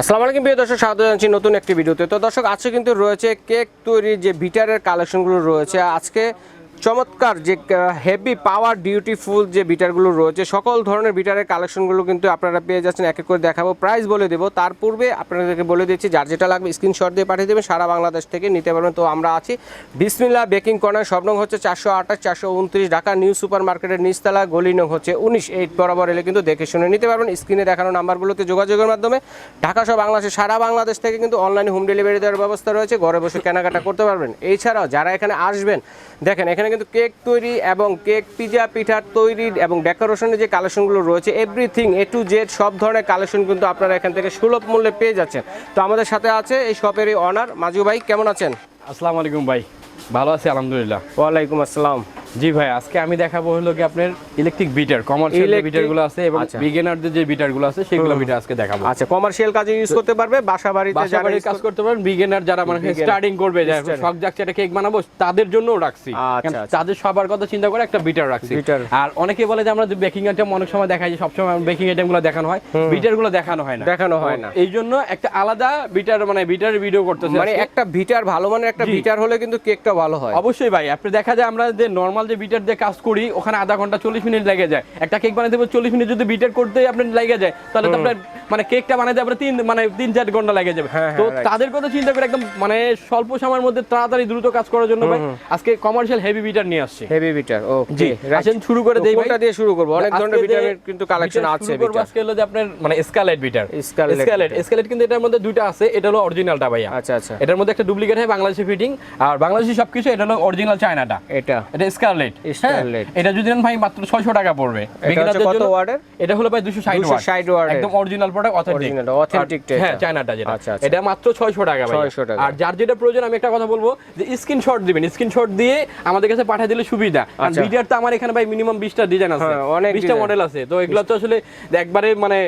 আসসালামু আলাইকুম প্রিয় দর্শক, স্বাগত জানাচ্ছি নতুন একটি ভিডিওতে। তো দর্শক, আজকে কিন্তু রয়েছে কেক তৈরির যে ভিটারের কালেকশনগুলো রয়েছে, আজকে চমৎকার যে হেভি পাওয়ার ডিউটিফুল যে বিটারগুলো রয়েছে, সকল ধরনের বিটারের কালেকশনগুলো কিন্তু আপনারা পেয়ে যাচ্ছেন। এক এক করে দেখাবো প্রাইস বলে দেবো। তার পূর্বে আপনাদেরকে বলে দিচ্ছি, যার যেটা লাগবে স্ক্রিনশট দিয়ে পাঠিয়ে দেবেন, সারা বাংলাদেশ থেকে নিতে পারবেন। তো আমরা আছি বিসমিল্লা বেকিং কর্নার সব নং হচ্ছে চারশো আঠাশ, চারশো উনত্রিশ, ঢাকা নিউ সুপার মার্কেটের নিচতলা, গলি নং হচ্ছে উনিশ এইট বরাবর এলে কিন্তু দেখে শুনে নিতে পারবেন। স্ক্রিনে দেখানো নাম্বারগুলোতে যোগাযোগের মাধ্যমে ঢাকা সহ বাংলাদেশের সারা বাংলাদেশ থেকে কিন্তু অনলাইনে হোম ডেলিভারি দেওয়ার ব্যবস্থা রয়েছে। ঘরে বসে কেনাকাটা করতে পারবেন। এছাড়াও যারা এখানে আসবেন, দেখেন এখানে কিন্তু কেক তৈরি এবং কেক পিজা পিঠার তৈরি এবং ডেকোরেশনের যে কালেকশনগুলো রয়েছে এভরিথিং এ টু জেড সব ধরনের কালেকশন কিন্তু আপনারা এখান থেকে সুলভ মূল্যে পেয়ে যাচ্ছেন। তো আমাদের সাথে আছে এই শপেরই অনার মাজু ভাই কেমন আছেন? আসসালামু আলাইকুম ভাই। ভালো আছি আলহামদুলিল্লাহ। ওয়ালাইকুম আসসালাম। জি ভাই আজকে আমি দেখাবো হলো কি আপনার ইলেকট্রিক বিটার কমার্শিয়াল বিটারগুলো আছে এবং আচ্ছা। বিগিনারদের যে বিটারগুলো আছে সেগুলো বিটার আজকে দেখাবো। আচ্ছা কমার্শিয়াল কাজে ইউজ করতে পারবে বাসা বাড়িতে যারা কাজ করতে- পারেন বিগিনার যারা মানে স্টার্টিং করবে যারা শখ যাচ্ছে একটা কেক বানাবো তাদের জন্যও রাখছি। আচ্ছা, আচ্ছা। তাদের সবার কথা চিন্তা করে একটা বিটার রাখছি। আর অনেকে বলে যে আমরা বেকিং আইটেম অনেক সময় দেখাই যে সবসময় বেকিং আইটেমগুলো দেখানো হয় বিটারগুলো দেখানো হয় না। দেখানো হয় না। এই জন্য একটা আলাদা বিটার মানে বিটার ভিডিও করতেছে মানে একটা ভিটার ভালো মানের একটা জি। ভিটার হলে কিন্তু কেকটা ভালো হয়। অবশ্যই ভাই আপনি দেখা যায় আমরা যে নর্মাল যে বিটার দিয়ে কাজ করি ওখানে আধা ঘণ্টা চল্লিশ মিনিট লেগে যায়। একটা কেক বানাতে চল্লিশ মিনিট যদি বিটার করতে আপনার লেগে যায় তাহলে তো আপনার মানে কেকটা বানাতে আপনার তিন মানে তিন চার ঘণ্টা লেগে যাবে। হ্যাঁ, তো হ্যাঁ, তাদের কথা চিন্তা করে একদম মানে স্বল্প সময়ের মধ্যে তাড়াতাড়ি দ্রুত কাজ করার জন্য ভাই আজকে কমার্শিয়াল হেভি বিটার নিয়ে আসছে। হেভি বিটার জি ওকে আসেন শুরু করে দেই ভাই। দিয়ে শুরু করব? অনেক ধরনের বিটারের কিন্তু কালেকশন আছে বিটার আজকে হলো যে আপনার মানে স্কালেট বিটার স্কালেট স্কালেট কিন্তু এটার মধ্যে দুইটা আছে এটা হলো অরিজিনালটা ভাইয়া। আচ্ছা আচ্ছা। এটার মধ্যে একটা ডুপ্লিকেট হয় বাংলাদেশি ফিটিং আর বাংলাদেশি সবকিছু এটা হলো অরিজিনাল চায়নাটা এটা। এটা Scarlett। এটা যদি নেন ভাই মাত্র 600 টাকা পড়বে। কত এটা হলো ভাই 260 ওয়াট 260 ওয়াটের। একদম অরিজিনাল প্রোডাক্ট অথেন্টিক টা হ্যাঁ চায়নাটা যেটা। আচ্ছা, আচ্ছা। এটা মাত্র 600 টাকা ভাই। 600 টাকা। আর যার যেটা প্রয়োজন আমি একটা কথা বলব যে স্ক্রিনশট দিবেন। স্ক্রিনশট দিয়ে আমাদের কাছে পাঠিয়ে দিলে সুবিধা। কারণ আচ্ছা। ভিডিওর তো আমার এখানে ভাই মিনিমাম 20টা ডিজাইন আছে। হ্যাঁ, অনেক 20টা মডেল আছে। তো এগুলো তো আসলে একবারে মানে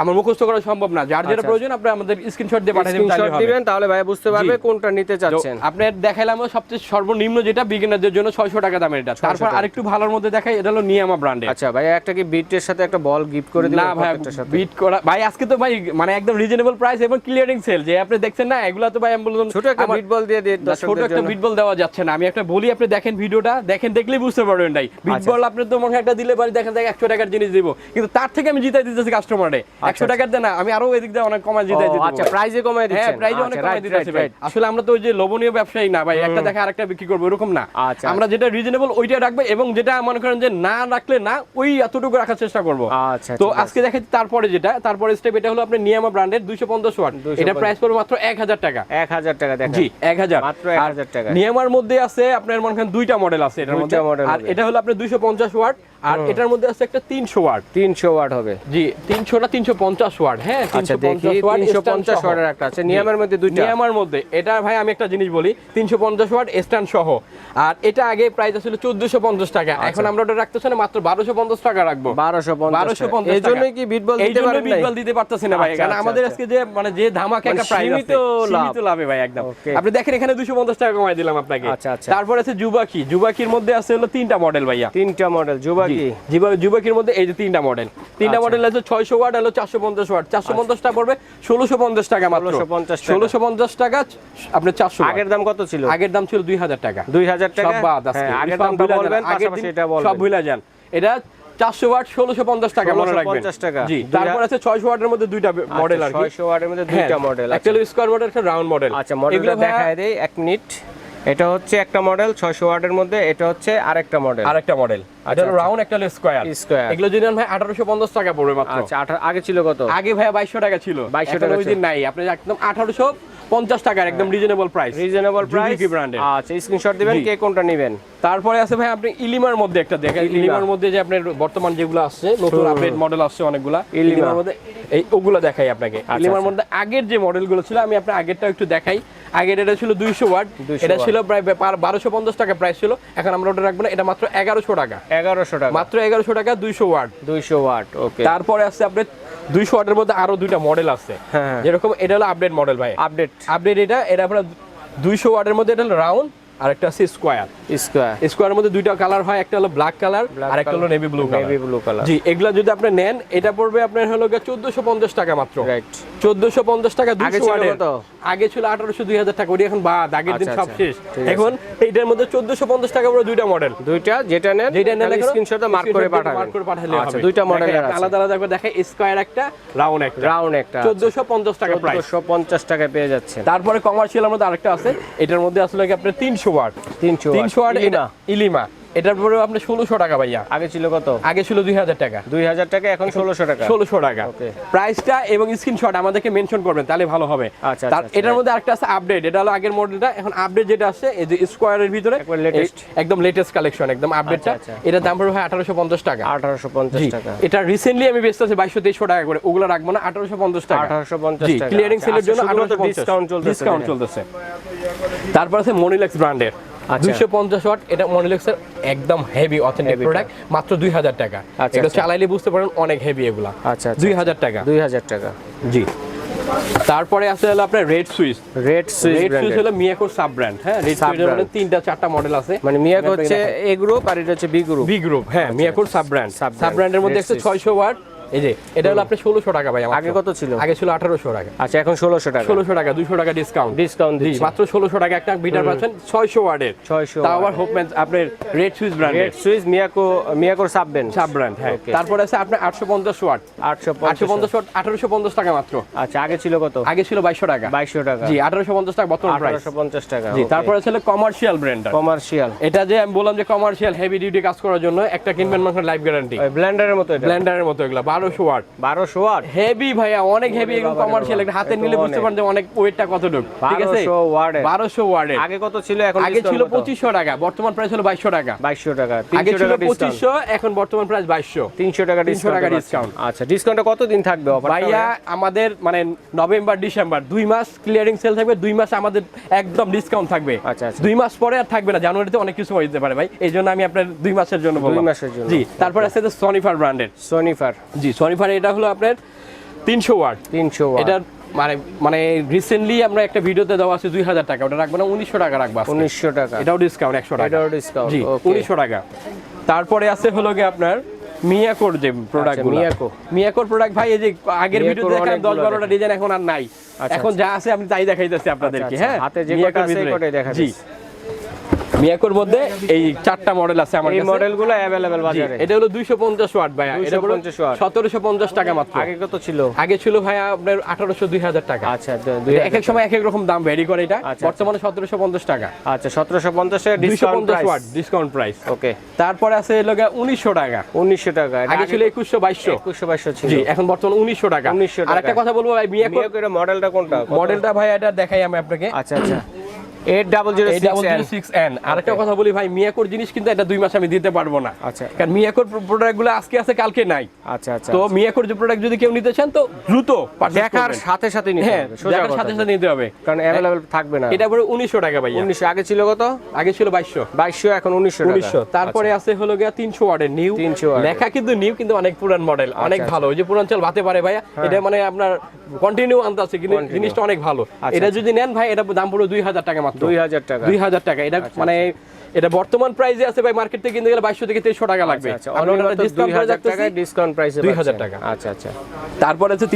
আমার মুখস্থ করা সম্ভব না। যার যেটা আচ্ছা। প্রয়োজন আপনি আমাদের স্ক্রিনশট দিয়ে পাঠিয়ে দিবেন স্ক্রিনশট দিবেন তাহলে ভাই বুঝতে পারবে কোনটা নিতে চাচ্ছেন। আপনার দেখাইলাম সবচেয়ে সর্বনিম্ন যেটা বিগিনারদের জন্য 600 টাকা দামের এটা। তারপর আরেকটু ভালোর মধ্যে দেখাই এটা হলো নিয়ামা ব্র্যান্ডের আচ্ছা ভাই একটা কি বিটের সাথে একটা বল গিফট করে দিবেন না ভাই বিট করা ভাই আজকে তো ভাই মানে একদম রিজনেবল প্রাইস এবং ক্লিয়ারিং সেল যে আপনি দেখছেন না এগুলা তো ভাই আমি বললাম ছোট একটা বিট বল দিয়ে দিয়ে ছোট একটা বিট বল দেওয়া যাচ্ছে না। আমি একটা বলি আপনি দেখেন ভিডিওটা দেখেন দেখলেই বুঝতে পারবেন ভাই। বিট আচ্ছা। বল আপনি তো মনে হয় একটা দিলে পারি দেখেন দেখ একশো টাকার জিনিস দিব। কিন্তু তার থেকে আমি জিতাই দিতেছি কাস্টমারে একশো টাকার দেয় না আমি আরও এদিক দিয়ে অনেক কমায় দিতে আচ্ছা প্রাইজে কমায় হ্যাঁ দিচ্ছেন। প্রাইস অনেক আচ্ছা, right, দিতেছি ভাই। আসলে আমরা তো ওই যে লোভনীয় ব্যবসায়ী না ভাই একটা দেখা আরেকটা বিক্রি করব এরকম না। আচ্ছা। আমরা যেটা রিজনেবল ওইটা রাখবে এবং যেটা মনে করেন যে না রাখলে না ওই এতটুকু রাখার চেষ্টা করব। আচ্ছা তো আজকে দেখাচ্ছি তারপরে যেটা তারপরে স্টেপ এটা হলো আপনার নিয়ামা ব্র্যান্ডের দুইশো পঞ্চাশ ওয়াট। এটা প্রাইস পড়বে মাত্র এক হাজার টাকা। এক হাজার টাকা দেখেন। জি এক হাজার। মাত্র আর 1000 টাকা। নিয়ামার মধ্যে আছে আপনার মনে করেন দুইটা মডেল আছে এটার মধ্যে। আর এটা হলো আপনার দুইশো পঞ্চাশ ওয়াট। আর এটার মধ্যে আছে একটা তিনশো ওয়াট। তিনশো ওয়াট হবে। জি তিনশোটা তিনশো পঞ্চাশ ওয়াট। হ্যাঁ আচ্ছা তিনশো দেখি পঞ্চাশ ওয়াট তিনশো পঞ্চাশ ওয়াটের একটা আছে। নিয়মের মধ্যে দুইটা। নিয়ামার মধ্যে। এটা ভাই আমি একটা জিনিস বলি তিনশো পঞ্চাশ ওয়াট স্ট্যান্ড সহ। আর এটা আগে প্রাইস ছিল চোদ্দশো পঞ্চাশ টাকা। এখন আমরা ওটা রাখতেছি না মাত্র বারোশো পঞ্চাশ টাকা রাখব। বারোশো পঞ্চাশ বারোশো পঞ্চাশ এই জন্যই কি দিতে পারেন? বিটবল দিতে না ভাই। আচ্ছা, কারণ আচ্ছা, আমাদের আচ্ছা। আজকে যে মানে যে ধামাকা একটা মানে প্রাইস আছে। লাভ। সীমিত লাভে ভাই একদম। আপনি দেখেন এখানে 250 টাকা কমাই দিলাম আপনাকে। আচ্ছা, আচ্ছা। তারপর আছে জুবাকি। জুবাকির মধ্যে আছে হলো তিনটা মডেল ভাইয়া। তিনটা মডেল যুবা জুবাকির মধ্যে এই যে তিনটা মডেল তিনটা আচ্ছা। মডেল আছে 600 ওয়াট হলো 450 ওয়াট। 450 টাকা পড়বে 1650 টাকা মাত্র। 1650 টাকা। 1650 টাকা আপনি 400 আগের দাম কত ছিল? আগের দাম ছিল 2000 টাকা। দুই হাজার টাকা? সব বাদ আজকে। হ্যাঁ, আগের দামটা। বলবেন পাশাপাশি এটা সব ভুলে যান। এটা 400 ওয়াট 1650 টাকা মনে রাখবেন। 1650 টাকা। জি তারপর আছে 600 ওয়াটের মধ্যে দুইটা মডেল আর কি। 600 ওয়াটের মধ্যে দুইটা হ্যাঁ, মডেল একটা স্কোয়ার মডেল একটা রাউন্ড মডেল আচ্ছা মডেলটা দেখায় দেই এক মিনিট এটা হচ্ছে একটা মডেল 600 ওয়াটের মধ্যে এটা হচ্ছে আরেকটা মডেল আরেকটা মডেল এটা আচ্ছা। রাউন্ড একটা স্কয়ার স্কোয়ার স্কয়ার এগুলো যদি ভাই 1850 টাকা পড়বে মাত্র। আচ্ছা আগে ছিল কত? আগে ভাই 2200 টাকা ছিল। 2200 টাকা ওই দিন নাই। আপনি একদম 1850 টাকার একদম রিজনেবল প্রাইস রিজনেবল প্রাইস জুবিকি ব্র্যান্ডের আচ্ছা স্ক্রিনশট দিবেন কে কোনটা নেবেন? তারপরে আছে ভাই আপনি ইলিমার মধ্যে একটা দেখেন। ইলিমার মধ্যে যে আপনার বর্তমান যেগুলো আসছে নতুন আপডেট মডেল আসছে অনেকগুলা ইলিমার মধ্যে এই ওগুলো দেখাই আপনাকে। আচ্ছা, ইলিমার আচ্ছা। মধ্যে আগের যে মডেলগুলো ছিল আমি আপনার আগেরটা একটু দেখাই। আগের এটা ছিল দুইশো ওয়াট। 200 এটা ছিল প্রায় বারোশো পঞ্চাশ টাকা প্রাইস ছিল। এখন আমরা ওটা রাখব না এটা মাত্র এগারোশো টাকা। এগারোশো টাকা। মাত্র এগারোশো টাকা দুইশো ওয়াট। দুইশো ওয়াট ওকে। তারপরে আছে আপনার দুইশো ওয়াটের মধ্যে আরও দুইটা মডেল আছে। হ্যাঁ। যেরকম এটা হলো আপডেট মডেল ভাই। আপডেট আপডেট এটা এটা আপনার দুইশো ওয়াটের মধ্যে এটা হলো রাউন্ড আর একটা আছে স্কোয়ার। স্কোয়ার। স্কোয়ারের মধ্যে দুইটা কালার হয় একটা হলো ব্ল্যাক কালার আর একটা হলো navy blue colour navy blue colour জি এগুলা যদি আপনি নেন এটা পড়বে আপনার হলো চোদ্দশো পঞ্চাশ টাকা মাত্র। রাইট চোদ্দশো পঞ্চাশ টাকা আগে দুইশো ছিল ওয়াটের আগে ছিল আঠারোশো দুই হাজার টাকা ওটি এখন বাদ আগের দিন আচ্ছা, সব আচ্ছা, শেষ। এখন এইটার মধ্যে চোদ্দশো পঞ্চাশ টাকা করে দুইটা মডেল দুইটা যেটা নেন যেটা নেন মার্ক করে পাঠাবেন। মার্ক করে পাঠালে আচ্ছা হবে। দুইটা আছে। আলাদা আলাদা করে দেখে স্কোয়ার একটা রাউন্ড একটা। রাউন্ড একটা চোদ্দশো পঞ্চাশ টাকা প্রাইস 1450 টাকায় পেয়ে যাচ্ছেন। তারপরে কমার্শিয়াল মধ্যে আরেকটা আছে। এটার মধ্যে আসলে কি আপনার তিনশো ওয়াট। 300 তিনশো ওয়াট ইলিমা। এটার পরে আপনার ষোলোশো টাকা ভাইয়া। আগে ছিল কত? আগে ছিল দুই হাজার টাকা। 2000 টাকা এখন ষোলোশো টাকা। ষোলোশো টাকা. প্রাইসটা এবং স্ক্রিনশট আমাদেরকে মেনশন করবেন তাহলে ভালো হবে। আচ্ছা, আচ্ছা, এটার মধ্যে আরেকটা আছে আপডেট এটা হলো আগের মডেলটা এখন আপডেট যেটা আছে এই যে স্কোয়ারের ভিতরে একদম লেটেস্ট কালেকশন একদম আপডেটটা আচ্ছা। এটার দাম পড়বে আঠারোশো পঞ্চাশ টাকা। 1850 জি। টাকা। এটা রিসেন্টলি আমি বেচতে আছি বাইশশো তেইশশো টাকা করে ওগুলো রাখব না আঠারোশো পঞ্চাশ টাকা। 1850 জি টাকা। ক্লিয়ারিং আচ্ছা, সেলের জন্য ডিসকাউন্ট চলতেছে ডিসকাউন্ট চলতেছে। তারপর আছে মনিলেক্স ব্র্যান্ডের আচ্ছা। দুইশো পঞ্চাশ ওয়াট এটা মনিলেক্সের একদম হেভি অথেন্টিক প্রোডাক্ট মাত্র দুই হাজার টাকা। আচ্ছা, এটা আচ্ছা। চালাইলে বুঝতে পারেন অনেক হেভি এগুলা। আচ্ছা আচ্ছা। দুই হাজার টাকা। 2000 টাকা। জি। তারপরে আছে হলো আপনার red switch red switch red switch হলো মিয়াকোর সাব ব্র্যান্ড হ্যাঁ? রেড মধ্যে brand। তিনটা চারটা মডেল আছে। মানে মিয়াক হচ্ছে এ গ্রুপ আর এটা হচ্ছে বি গ্রুপ বি গ্রুপ হ্যাঁ মিয়াকোর সাব ব্র্যান্ড সাব ব্র্যান্ডের মধ্যে আছে Red ছয়শো ওয়াট এই যে এটা হলো আপনার ষোলোশো টাকা ভাই আগে কত ছিল? আগে ছিল আঠারোশো টাকা। আচ্ছা এখন 1600 টাকা। ষোলোশো টাকা দুশো টাকা ডিসকাউন্ট ডিসকাউন্ট দিচ্ছি। মাত্র ষোলোশো টাকা একটা বিটার পাচ্ছেন ছয়শো ওয়ার্ডের 600 তাও আবার হোপম্যান আপনার রেড সুইচ ব্র্যান্ডের রেড সুইচ মিয়াকো মিয়াকোর সাববেন সাব ব্র্যান্ড হ্যাঁ। তারপরে আছে আপনার আটশো পঞ্চাশ ওয়াট। 850 আটশো পঞ্চাশ ওয়াট আঠারোশো পঞ্চাশ টাকা মাত্র। আচ্ছা আগে ছিল কত? আগে ছিল বাইশশো টাকা। 2200 টাকা। জি আঠারোশো পঞ্চাশ টাকা বর্তমান প্রাইস 1850 টাকা জি তারপরে ছিল কমার্শিয়াল ব্র্যান্ডার কমার্শিয়াল এটা যে আমি বললাম যে কমার্শিয়াল হেভি ডিউটি কাজ করার জন্য একটা কিনবেন মানুষের লাইফ গ্যারান্টি ওই ব্লেন্ডারের মতো এটা। ব্লেন্ডারের মতো এগুলো বারোশো ওয়াট। 1200 ওয়াট? হেভি ভাইয়া অনেক হেভি কমার্শিয়াল বাবা, হাতে নিলে বুঝতে। পারেন যে অনেক ওয়েটটা কতটুকু ঠিক আছে? 1200 ওয়াটের। বারোশো ওয়ার্ডের আগে কত ছিল এখন আগে ছিল? পঁচিশশো টাকা বর্তমান প্রাইস হলো বাইশশো টাকা। 2200 টাকা আগে 300 ছিল টাকা ডিসকাউন্ট পঁচিশশো এখন বর্তমান প্রাইস বাইশশো। 300 টাকা 300 ডিসকাউন্ট টাকা ডিসকাউন্ট আচ্ছা ডিসকাউন্টটা কত দিন থাকবে ভাইয়া আমাদের মানে নভেম্বর ডিসেম্বর দুই মাস ক্লিয়ারিং সেল থাকবে দুই মাস আমাদের একদম ডিসকাউন্ট থাকবে। আচ্ছা, আচ্ছা। দুই মাস পরে আর থাকবে না জানুয়ারিতে অনেক কিছু হয়ে যেতে পারে ভাই এই জন্য আমি আপনার দুই মাসের জন্য বললাম। মাসের জন্য। জি তারপরে আছে সনিফার ব্র্যান্ডের সোনিফার জি সনিফার এটা হলো আপনার তিনশো ওয়াট। 300 ওয়াট। এটার মানে মানে রিসেন্টলি আমরা একটা ভিডিওতে দেওয়া আছে দুই হাজার টাকা। ওটা রাখব না উনিশশো টাকা রাখব। 1900 টাকা। এটাও ডিসকাউন্ট একশো টাকা। এটাও ডিসকাউন্ট জি উনিশশো টাকা। তারপরে আছে হলো গিয়ে আপনার মিয়াকোর যে প্রোডাক্ট মিয়াকো। মিয়াকোর প্রোডাক্ট ভাই এই যে আগের মিয়াকোর ভিডিও দেখালাম দশ বারোটা ডিজাইন এখন আর নাই। আচ্ছা, এখন যা আছে আমি তাই দেখাইতেছি আপনাদেরকে আচ্ছা, হ্যাঁ? হাতে যে কটা আছে এই ভিতরে। কটাই দেখা জি। যাচ্ছে। মিয়াকোর মধ্যে এই চারটা মডেল আছে আমার এই কাছে মডেলগুলো अवेलेबल জি, বাজারে এটা হলো দুইশো পঞ্চাশ ওয়াট ভাইয়া এটা 250 watt। সতেরোশো পঞ্চাশ টাকা মাত্র আগে কত ছিল আগে ছিল ভাইয়া আপনার আঠারোশো দুই হাজার টাকা আচ্ছা দু- দুই এটা এক এক সময় এক এক রকম দাম ভ্যারি করে এটা আচ্ছা, বর্তমানে সতেরোশো পঞ্চাশ টাকা আচ্ছা 1750 এর দুইশো ডিসকাউন্ট পঞ্চাশ price what discount price okay তারপরে আছে এলো উনিশশো টাকা 1900 টাকা এটা আগে ছিল একুশশো বাইশশো 2100 2200 ছিল জি এখন বর্তমানে উনিশশো টাকা 1900 টাকা। আর একটা কথা বলবো ভাই মিয়াকো মিয়াকো এর মডেলটা কোনটা কত? মডেলটা ভাই এটা দেখাই আমি আপনাকে আচ্ছা আচ্ছা 8006 সিক্স এন আরেকটা কথা বলি ভাই মিয়াকোর জিনিস কিন্তু এটা দুই মাস আমি দিতে পারবো না আচ্ছা কারণ মিয়াকোর প্রোডাক্ট গুলো আজকে আছে কালকে নাই আচ্ছা আচ্ছা তো মিয়াকোর যে প্রোডাক্ট যদি কেউ নিতে চান তো দ্রুত purchase দেখার করবেন। সাথে সাথে নিতে হ্যাঁ হবে সোজা দেখার কথা সাথে সাথে নিতে হবে কারণ अवेलेबल থাকবে না এটা পরে উনিশশো টাকা ভাই 1900 আগে ছিল কত আগে ছিল বাইশশো 2200 এখন 1900 টাকা উনিশশো তারপরে আছে হলো গিয়া তিনশো ওয়ার্ডের নিউ 300 watt-এর। লেখা কিন্তু নিউ কিন্তু অনেক পুরান মডেল অনেক আচ্ছা। ভালো ওই যে পুরান চাল ভাতে পারে ভাইয়া এটা মানে আপনার কন্টিনিউ আনতে আছে কিন্তু Continue। জিনিসটা অনেক ভালো আচ্ছা, এটা যদি নেন ভাই এটা দাম পুরো দুই হাজার টাকা মাত্র 2000 টাকা। দুই হাজার টাকা। এটা মানে এটা বর্তমান প্রাইসে আছে ভাই মার্কেট থেকে কিনতে গেলে থেকে টাকা লাগবে। আচ্ছা। আমরা অনলি ওটা ডিসকাউন্ট করে 2000 রাখতেছি টাকায় ডিসকাউন্ট প্রাইসে 2000 টাকা। আচ্ছা আচ্ছা। তারপরে আছে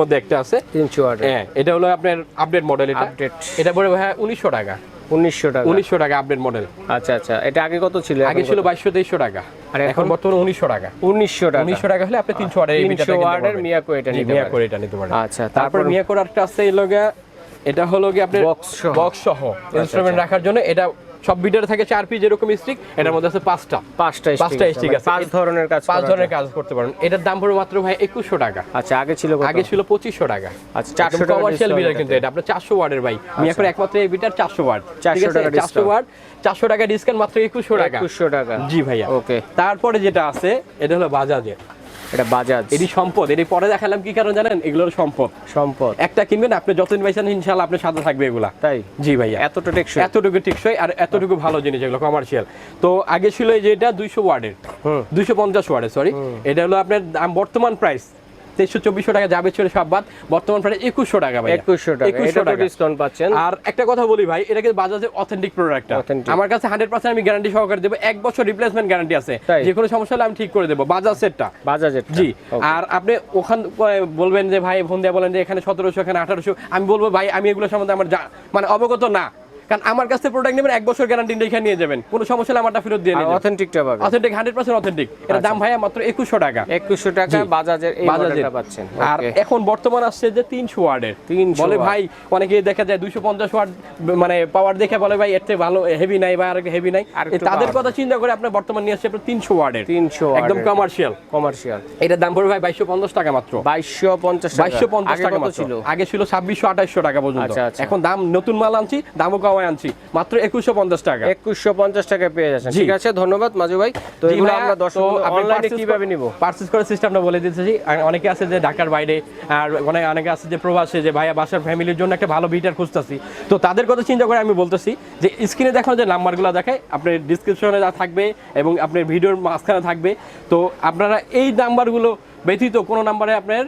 মধ্যে একটা আছে। 300 ওয়াট হ্যাঁ এটা হলো আপনার আপডেট মডেল এটা। Update। এটা পরে ভাই উনিশশো টাকা। 1900 টাকা। উনিশশো টাকা আপডেট মডেল আচ্ছা আচ্ছা। এটা আগে কত ছিল? আগে ছিল বাইশশো তেইশশো টাকা। আর এখন? বর্তমানে উনিশশো টাকা। 1900 টাকা। উনিশশো টাকা হলে আপনি তিনশো ওয়ার্ডের এই মিটারটা কিনতে পারবেন। মিয়াকো এটা নিতে। এটা পারেন আচ্ছা তারপর তারপর মিয়া করে একটা আছে এই লগা এটা হলো কি আপনার। বক্স সহ। ইনস্ট্রুমেন্ট রাখার জন্য। এটা সব বিটারে থাকে চার পিস এরকম স্টিক এটার মধ্যে আছে পাঁচটা। পাঁচটা পাঁচটা স্টিক মানে আছে। পাঁচ ধরনের কাজ পাঁচ ধরনের কাজ করতে পারেন। এটার দাম পড়বে মাত্র ভাই একুশশো টাকা। আচ্ছা আগে ছিল আগে ছিল পঁচিশশো টাকা। আচ্ছা 400 টাকা কমার্শিয়াল বিটার কিন্তু এটা। আপনার চারশো ওয়ার্ডের ভাই। আমি এখন একমাত্র এই বিটার চারশো ওয়ার্ড। 400 টাকা চারশো। ওয়ার্ড চারশো টাকা ডিসকাউন্ট মাত্র একুশশো টাকা। 2100 টাকা। জি ভাইয়া। ওকে তারপরে যেটা আছে এটা হলো বাজাজের। এটা বাজাজ। এটি সম্পদ। এটি পরে দেখালাম কি কারণ জানেন? এগুলোর সম্পদ। সম্পদ। একটা কিনবেন আপনি যত ইনভাইশন ইনশাল্লাহ আপনার সাথে থাকবে এগুলা। তাই? জি ভাইয়া। এতটা টেকসই? এতটুকু টেকসই আর এতটুকু ভালো জিনিস এগুলো কমার্শিয়াল তো আগে ছিল যে এটা দুইশো ওয়ার্ডের। দুইশো পঞ্চাশ ওয়ার্ডের সরি এটা হলো আপনার বর্তমান প্রাইস তেইশশো চব্বিশশো টাকা যাবে ছিল সব বাদ। বর্তমান প্রায় একুশশো টাকা ভাই একুশশো টাকা ডিসকাউন্ট পাচ্ছেন। আর একটা কথা বলি ভাই এটা কিন্তু বাজাজের অথেন্টিক প্রোডাক্ট আমার কাছে হান্ড্রেড পার্সেন্ট আমি গ্যারান্টি সহকারে দেবো। এক বছর রিপ্লেসমেন্ট গ্যারান্টি আছে। যে কোনো সমস্যা হলে আমি ঠিক করে দেবো। বাজাজ সেটটা। বাজাজের জি। আর আপনি ওখান বলবেন যে ভাই ফোন দিয়ে বলেন যে এখানে সতেরোশো এখানে আঠারোশো। আমি বলব ভাই আমি এগুলো সম্বন্ধে আমার মানে অবগত না। কারণ আমার কাছ প্রোডাক্ট নেবেন এক বছর গ্যারান্টি রেখে নিয়ে যাবেন। কোনো সমস্যা হলে আমারটা ফেরত দিয়ে নিয়ে অথেন্টিকটা পাবেন। অথেন্টিক হান্ড্রেড পার্সেন্ট অথেন্টিক এটা দাম ভাইয়া মাত্র একুশশো টাকা। একুশশো টাকা বাজাজের এই। মডেলটা পাচ্ছেন। আর এখন বর্তমান আসছে যে তিনশো ওয়ার্ডের। 300 বলে ভাই অনেকে দেখা যায় দুইশো পঞ্চাশ ওয়ার্ড মানে পাওয়ার দেখে বলে ভাই এর ভালো হেভি নাই বা আর হেভি নাই। তাদের কথা চিন্তা করে আপনার বর্তমান নিয়ে আসছে আপনার তিনশো ওয়ার্ডের। 300 একদম। কমার্শিয়াল কমার্শিয়াল এটার দাম পড়বে ভাই বাইশশো পঞ্চাশ টাকা মাত্র। বাইশশো পঞ্চাশ বাইশশো পঞ্চাশ আগে টাকা মাত্র। ছিল? আগে ছিল ছাব্বিশশো আঠাশশো টাকা পর্যন্ত। আচ্ছা, আচ্ছা। এখন দাম নতুন মাল আনছি দামও কমায় আনছি। মাত্র একুশশো পঞ্চাশ টাকা। একুশশো পঞ্চাশ টাকা পেয়ে যাচ্ছেন। ঠিক আছে ধন্যবাদ মাজু ভাই। তো এগুলো আমরা দর্শক অনলাইনে কীভাবে নিব? করার সিস্টেমটা বলে দিতেছি। অনেকে আছে যে ঢাকার বাইরে আর অনেক অনেকে আছে যে প্রবাসে যে ভাইয়া বাসার ফ্যামিলির জন্য একটা ভালো বিটার খুঁজতেছি। তো তাদের কথা চিন্তা করে আমি বলতেছি যে স্ক্রিনে দেখানো যে নাম্বারগুলো দেখায় আপনার ডিসক্রিপশনে থাকবে এবং আপনার ভিডিওর মাঝখানে থাকবে। তো আপনারা এই নাম্বারগুলো ব্যতীত কোনো নাম্বারে আপনার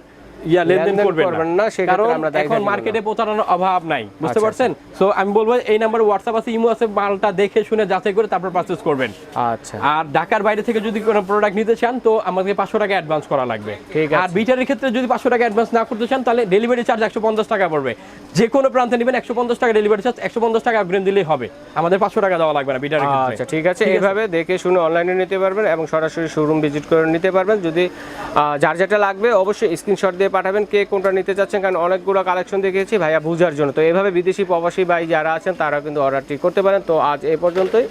ইয়া লেনদেন করবেন না। কারণ এখন মার্কেটে প্রতারণার অভাব নাই বুঝতে আচ্ছা, পারছেন? সো আমি বলব এই নাম্বার হোয়াটসঅ্যাপ আছে ইমো আছে মালটা দেখে শুনে যাচাই করে তারপর পারচেজ করবেন। আচ্ছা। আর ঢাকার বাইরে থেকে যদি কোনো প্রোডাক্ট নিতে চান তো আমাকে পাঁচশো টাকা অ্যাডভান্স করা লাগবে। ঠিক আছে। আর বিটারের ক্ষেত্রে যদি পাঁচশো টাকা অ্যাডভান্স না করতে চান তাহলে ডেলিভারি চার্জ একশো পঞ্চাশ টাকা পড়বে। যে কোনো প্রান্তে নেবেন একশো পঞ্চাশ টাকা ডেলিভারি চার্জ একশো পঞ্চাশ টাকা অগ্রিম দিলেই হবে। আমাদের পাঁচশো টাকা দেওয়া লাগবে না ক্ষেত্রে। আচ্ছা ঠিক আছে। এইভাবে দেখে শুনে অনলাইনে নিতে পারবেন এবং সরাসরি শোরুম ভিজিট করে নিতে পারবেন। যদি যার যেটা লাগবে অবশ্যই স্ক্রিনশট দিয়ে পাঠাবেন, কে কোনটা নিতে চাচ্ছেন কারণ অনেকগুলো কালেকশন দেখিয়েছি ভাইয়া বুঝার জন্য। তো এভাবে বিদেশি প্রবাসী ভাই যারা আছেন তারা কিন্তু অর্ডারটি করতে পারেন। তো আজ এ পর্যন্তই